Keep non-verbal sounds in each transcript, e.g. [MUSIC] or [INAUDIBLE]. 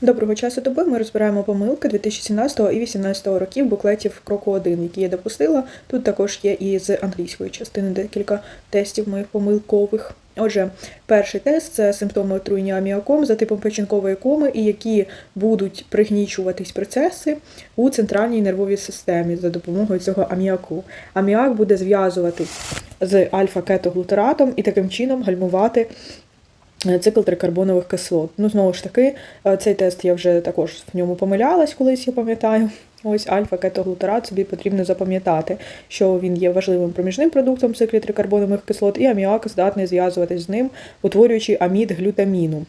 Доброго часу доби ми розбираємо помилки 2017 і 2018 років буклетів кроку 1, які я допустила. Тут також є і з англійської частини декілька тестів моїх помилкових. Отже, перший тест це симптоми отруєння аміаком за типом печінкової коми, і які будуть пригнічуватись процеси у центральній нервовій системі за допомогою цього аміаку. Аміак буде зв'язуватись з альфа-кетоглутератом і таким чином гальмувати цикл трикарбонових кислот. Ну, знову ж таки, е, цей тест я вже також в ньому помилялась колись, я пам'ятаю. Ось альфа-кетоглутерат собі потрібно запам'ятати, що він є важливим проміжним продуктом циклі трикарбонових кислот, і аміак здатний зв'язуватись з ним, утворюючи амід глютаміну.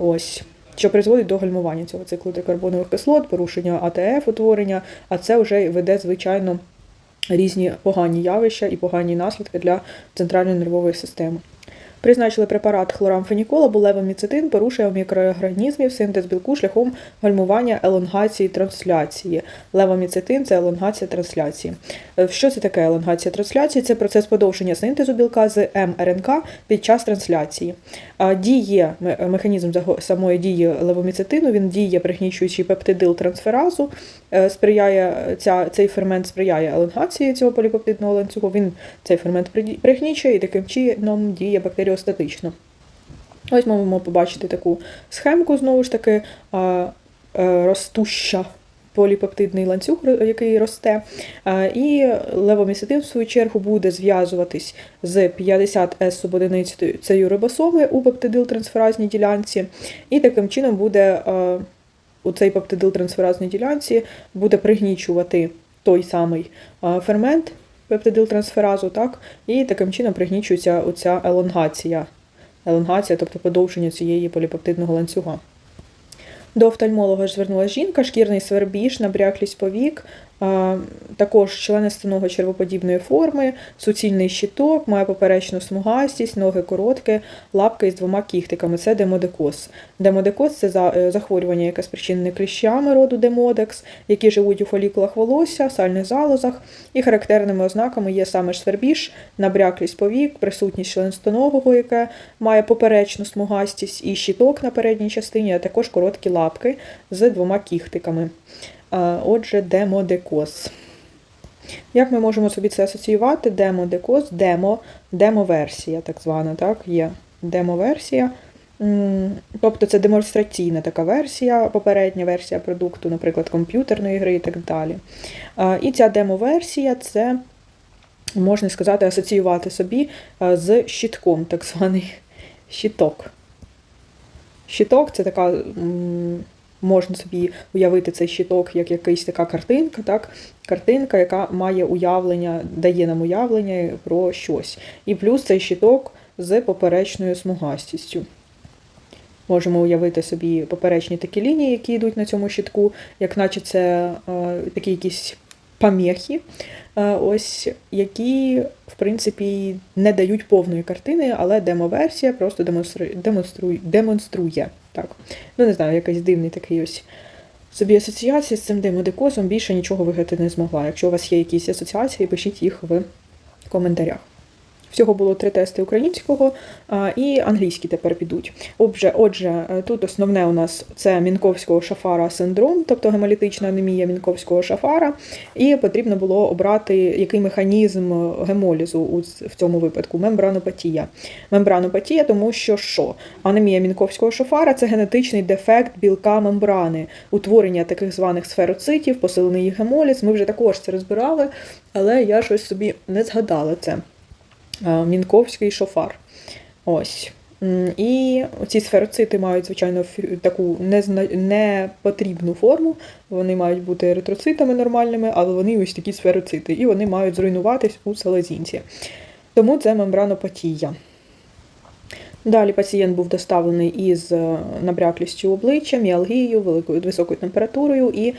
Ось. Що призводить до гальмування цього циклу трикарбонових кислот, порушення АТФ утворення, а це вже веде, звичайно, різні погані явища і погані наслідки для центральної нервової системи. Призначили препарат хлорамфенікол або левоміцетин, порушує у мікроорганізмів синтез білку шляхом гальмування елонгації трансляції. Левоміцетин це елонгація трансляції. Е, Що це таке елонгація трансляції? Це процес подовження синтезу білка з мРНК під час трансляції. Діє механізм самої дії левоміцетину, він діє пригнічуючи пептидил трансферазу, е, сприяє ця, цей фермент сприяє елонгації цього поліпептидного ланцюгу. Він цей фермент пригнічує і таким чином діє бактеріостатично. Ось ми можемо побачити таку схемку, знову ж таки, е, ростуща поліпептидний ланцюг, який росте. І левомісетин, в свою чергу, буде зв'язуватись з 50 с субодиницею цієї рибосоми у пептидил-трансферазній ділянці, і таким чином буде у цей пептидил-трансферазній ділянці буде пригнічувати той самий фермент пептидил-трансферазу, так, і таким чином пригнічується оця елонгація. Елонгація, тобто подовження цієї поліпептидного ланцюга. До офтальмолога ж звернулася жінка, шкірний свербіж, набряклість повік, також членистиного червоподібної форми, суцільний щиток, має поперечну смугастість, ноги короткі, лапки із двома кіхтиками. Це демодекоз. Демодекоз це е, захворювання, яке спричинене кліщами роду демодекс, які живуть у фолікулах волосся, сальних залозах, і характерними ознаками є саме ж свербіж, набряклість повік, присутність членистоногого, яке має поперечну смугастість, і щиток на передній частині, а також короткі лапки з двома кіхтиками. Отже, демодекоз. Як ми можемо собі це асоціювати? Демодекоз, демо, демоверсія, так звана, так, є демоверсія. Тобто це демонстраційна така версія, попередня версія продукту, наприклад, комп'ютерної гри і так далі. І ця демоверсія це, можна сказати, асоціювати собі з щитком, так званий щиток. Щиток це така. Можна собі уявити цей щиток як якась така картинка, так? картинка, яка має уявлення, дає нам уявлення про щось. І плюс цей щиток з поперечною смугастістю. Можемо уявити собі поперечні такі лінії, які йдуть на цьому щитку, як наче це е, такі якісь пам'яхи, е, ось, які, в принципі, не дають повної картини, але демо-версія просто демонструє, демонструє, демонструє. Так. Ну, не знаю, якийсь дивний такий ось собі асоціація з цим демодекозом більше нічого вигадати не змогла. Якщо у вас є якісь асоціації, пишіть їх в коментарях. Всього було три тести українського і англійські тепер підуть. Отже, отже, е, тут основне у нас це мінковського шафара синдром, тобто гемолітична анемія мінковського шафара, і потрібно було обрати який механізм гемолізу в цьому випадку мембранопатія. Мембранопатія, тому що що? Анемія мінковського шафара це генетичний дефект білка мембрани, утворення таких званих сфероцитів, посилений гемоліз. Ми вже також це розбирали, але я щось собі не згадала це. Е, Мінковський шофар. Ось. І ці сфероцити мають, звичайно, таку непотрібну форму. Вони мають бути еритроцитами нормальними, але вони ось такі сфероцити, і вони мають зруйнуватись у селезінці. Тому це мембранопатія. Далі пацієнт був доставлений із е, набряклістю обличчя, міалгією, великою високою температурою і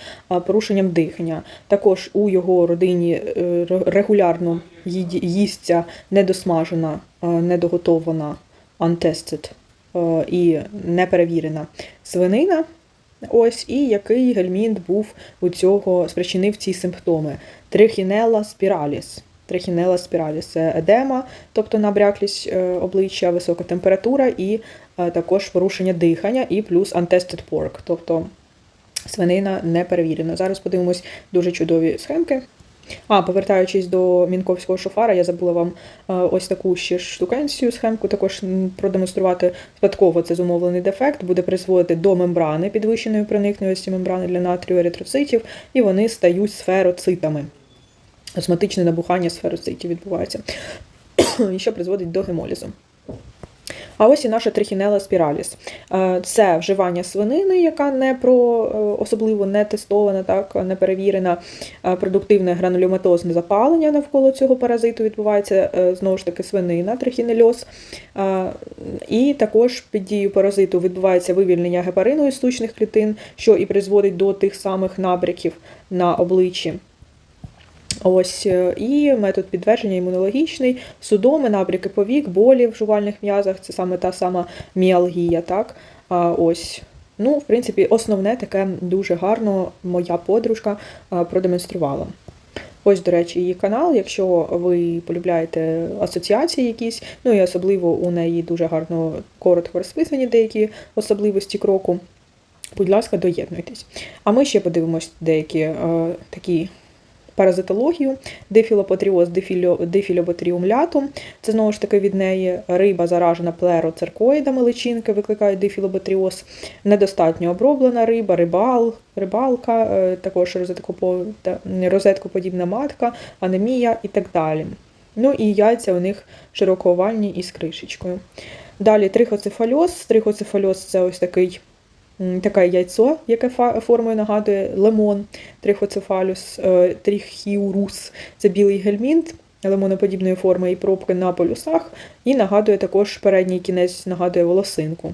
порушенням дихання. Також у його родині е, регулярно їсться недосмажена, е, недоготована untested е, і неперевірена свинина. Ось і який гельмінт був у цього спричинив ці симптоми. Трихінела спіраліс. Трихінела спіраліс це едема, тобто набряклість е, обличчя, висока температура і е, також порушення дихання і плюс untested pork, тобто свинина не перевірена. Зараз подивимось дуже чудові схемки. А, повертаючись до мінковського шофара, я забула вам е, ось таку ще штукенцію схемку також продемонструвати. Спадково це зумовлений дефект, буде призводити до мембрани підвищеної проникливості мембрани для натрію еритроцитів, і вони стають сфероцитами. Осматичне набухання сфероцитів відбувається, [COUGHS] що призводить до гемолізу. А ось і наша трихінела спіраліс. Е, Це вживання свинини, яка не про е, особливо не тестована, так не перевірена. Е, Продуктивне гранулематозне запалення навколо цього паразиту відбувається знову ж таки свинина, трихінельоз. І також під дією паразиту відбувається вивільнення гепарину із штучних клітин, що і призводить до тих самих набряків на обличчі. Ось е, і метод підтвердження імунологічний, судоми, набряки повік, болі в жувальних м'язах це саме та сама міалгія. Так? А, ось. Ну, в принципі, основне таке дуже гарно моя подружка продемонструвала. Ось, до речі, її канал. Якщо ви полюбляєте асоціації якісь, ну і особливо у неї дуже гарно коротко розписані деякі особливості кроку. Будь ласка, доєднуйтесь. А ми ще подивимось деякі е, такі паразитологію, дифілопатріоз, дифіло- дифілоботріум лятум. Це знову ж таки від неї риба заражена плероцеркоїдами личинки, викликає дифілоботріоз, недостатньо оброблена риба, рибал, рибалка, е, також розеткоподібна матка, анемія і так далі. Ну і яйця у них широкоовальні із кришечкою. Далі трихоцефальоз. Трихоцефальоз це ось такий таке яйцо, яке формою нагадує лимон, трихоцефалюс, е, трихіурус це білий гельмінт лимоноподібної форми і пробки на полюсах, і нагадує також передній кінець нагадує волосинку.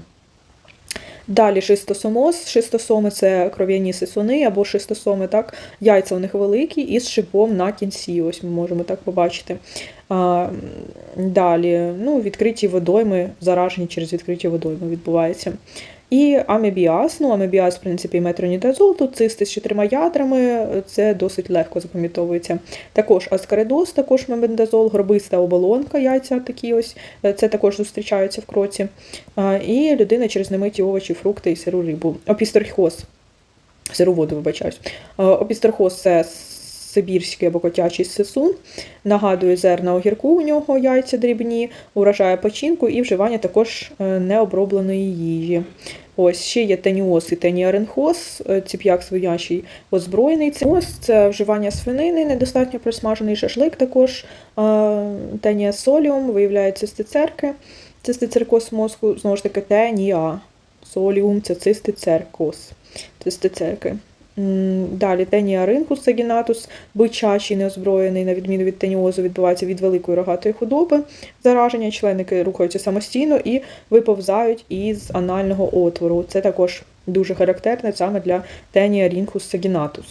Далі шистосомоз. Шистосоми це кров'яні сисуни або шистосоми, так, яйця у них великі із шипом на кінці. Ось ми можемо так побачити. А, далі, ну, відкриті водойми, заражені через відкриті водойми відбувається. І амебіаз, ну амебіаз, в принципі, метронідазол, тут цисти з чотирма ядрами, це досить легко запам'ятовується. Також аскаридоз, також мебендазол, гробиста оболонка, яйця такі ось, е, це також зустрічаються в кроці. І людина через немиті овочі, фрукти і сиру рибу. Опістерхоз, сиру воду, вибачаюсь. Е, Опістерхоз це сибірський або котячий сисун, нагадує зерна огірку, у нього яйця дрібні, уражає печінку і вживання також е, необробленої їжі. Ось ще є теніоз і теніаренхоз, е, ціп'як свинячий озброєний. Теніоз – це вживання свинини, недостатньо присмажений шашлик також. Е, Теніасоліум виявляє цистицерки, цистицеркоз мозку, знову ж таки, тенія. Соліум це цистицеркоз, цистицерки. Далі теніаринкус сагінатус, бичачий неозброєний, на відміну від теніозу, відбувається від великої рогатої худоби. Зараження членики рухаються самостійно і виповзають із анального отвору. Це також дуже характерне саме для теніаринкус сагінатус.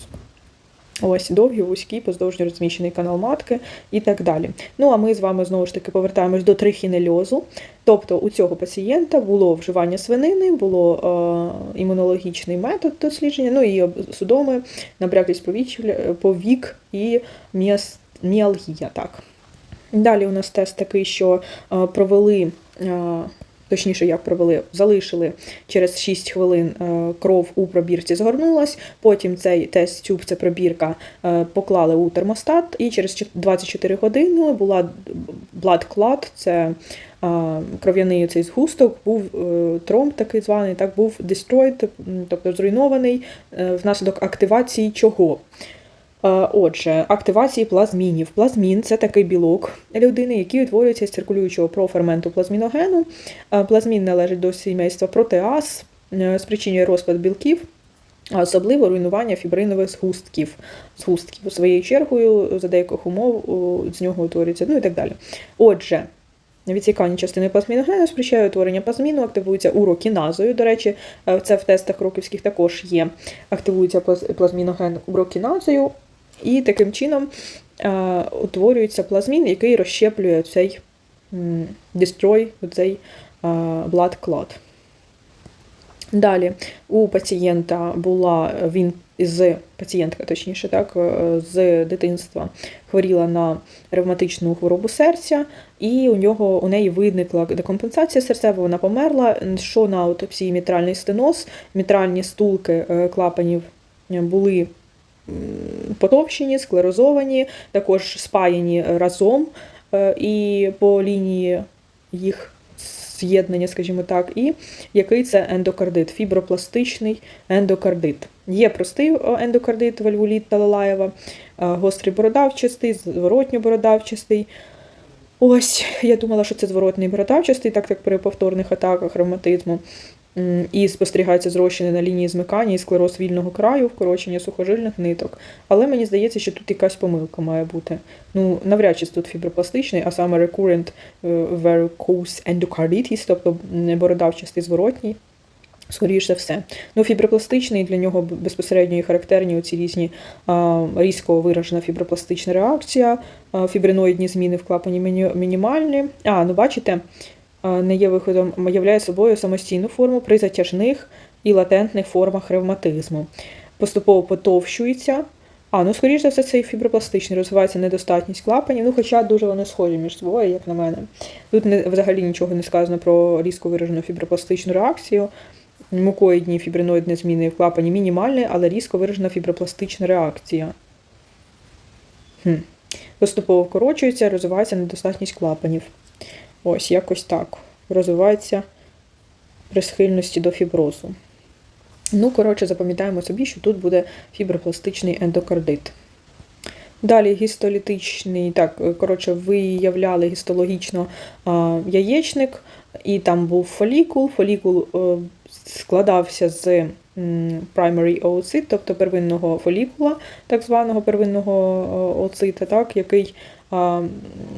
Ось довгий, вузький, поздовжньо розміщений канал матки і так далі. Ну а ми з вами знову ж таки повертаємось до трихінельозу. Тобто у цього пацієнта було вживання свинини, було е, імунологічний метод дослідження, ну і судоми, набряклість повіч- повік і міалгія. Так. Далі у нас тест такий, що е, провели. Точніше, як провели, залишили через 6 хвилин е, кров у пробірці згорнулась. Потім цей тест тюб, це пробірка, е, поклали у термостат, і через чот- 24 години була clot, це е, кров'яний цей згусток, був тромб такий званий, так був destroyed, тобто зруйнований внаслідок активації чого. Е, Отже, активації плазмінів. Плазмін це такий білок людини, який утворюється з циркулюючого проферменту плазміногену. Е, Плазмін належить до сімейства протеаз, е, спричинює розпад білків, а особливо руйнування фібринових згустків. Згустків своєю чергою за деяких умов з нього утворюється, ну і так далі. Отже. Відсікання частини плазміногену спричинює утворення плазміну, активується урокіназою. До речі, це в тестах роківських також є. Активується плазміноген урокіназою, і таким чином е, утворюється плазмін, який розщеплює цей destroy, цей е, blood clot. Далі у пацієнта була він з пацієнтка, точніше, так, е, з дитинства хворіла на ревматичну хворобу серця, і у нього у неї виникла декомпенсація серцева, вона померла. Що на аутопсії мітральний стеноз, мітральні стулки е, клапанів були потовщені, склерозовані, також спаяні разом, е, і по лінії їх з'єднання, скажімо так, і який це ендокардит, фібропластичний ендокардит. Є простий ендокардит, вальвуліт Талалаєва, е, гострий бородавчастий, зворотньо бородавчастий. Ось, я думала, що це зворотний бородавчастий, так як при повторних атаках ревматизму. І спостерігається зрощення на лінії змикання і склероз вільного краю, вкорочення сухожильних ниток. Але мені здається, що тут якась помилка має бути. Ну, навряд чи тут фібропластичний, а саме recurrent е, varicose endocarditis, тобто бородавчастий зворотній. Скоріше все. Ну, фібропластичний для нього безпосередньо і характерні оці різні а, різко виражена фібропластична реакція, а, фібриноїдні зміни в клапані міні- мінімальні. А, ну бачите, не є виходом, являє собою самостійну форму при затяжних і латентних формах ревматизму. Поступово потовщується. А, ну, скоріш за все, це і фібропластичний, розвивається недостатність клапанів, ну, хоча дуже вони схожі між собою, як на мене. Тут не, взагалі нічого не сказано про різко виражену фібропластичну реакцію. Мукоїдні фібриноїдні зміни в клапані мінімальні, але різко виражена фібропластична реакція. Хм. Поступово вкорочується, розвивається недостатність клапанів. Ось якось так. Розвивається при схильності до фіброзу. Ну, коротше, запам'ятаємо собі, що тут буде фібропластичний ендокардит. Далі гістолітичний, так, е, коротше, виявляли гістологічно а, яєчник, і там був фолікул. Фолікул е, складався з primary oocyte, тобто первинного фолікула, так званого первинного е, oocyte, так, який а,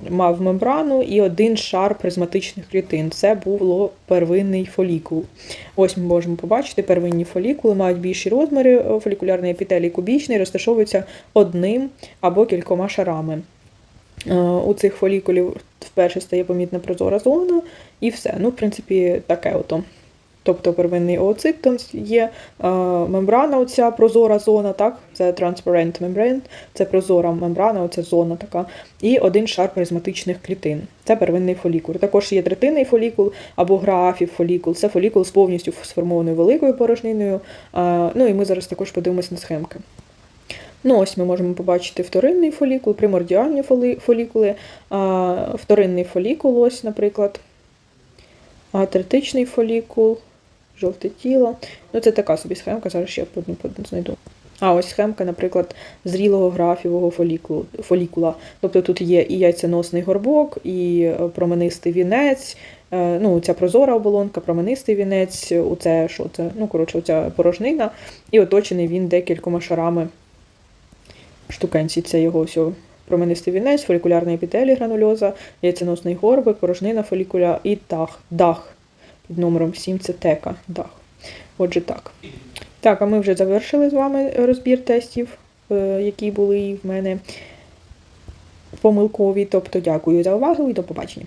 мав мембрану і один шар призматичних клітин. Це було первинний фолікул. Ось ми можемо побачити, первинні фолікули мають більші розміри, е, фолікулярний епітелій кубічний, розташовується одним або кількома шарами. Е, У цих фолікулів вперше стає помітна прозора зона, і все. Ну, в принципі, таке ото. Тобто первинний oocyte, там є е, мембрана, оця прозора зона, так? Це transparent membrane, це прозора мембрана, оця зона така, і один шар призматичних клітин. Це первинний фолікул. Також є третинний фолікул або графів фолікул. Це фолікул з повністю сформованою великою порожниною. Е, ну і ми зараз також подивимось на схемки. Ну, ось ми можемо побачити вторинний фолікул, примордіальні фолікули, вторинний фолікул, ось, наприклад, третичний фолікул, жовте тіло. Ну, це така собі схемка, зараз ще одну знайду. А ось схемка, наприклад, зрілого графівого фолікулу, фолікула. Тобто тут є і яйценосний горбок, і е, променистий вінець, е, ну, ця прозора оболонка, променистий вінець, оце що це? Ну, коротше, оця порожнина, і оточений він декількома шарами штукенці. Це його ось променистий вінець, фолікулярний епітелій гранульоза, яйценосний горбик, порожнина фолікуля і дах. Дах. Під номером 7 це тека. Дах. Отже, так. Так, а ми вже завершили з вами розбір тестів, е, які були в мене помилкові. Тобто, дякую за увагу і до побачення.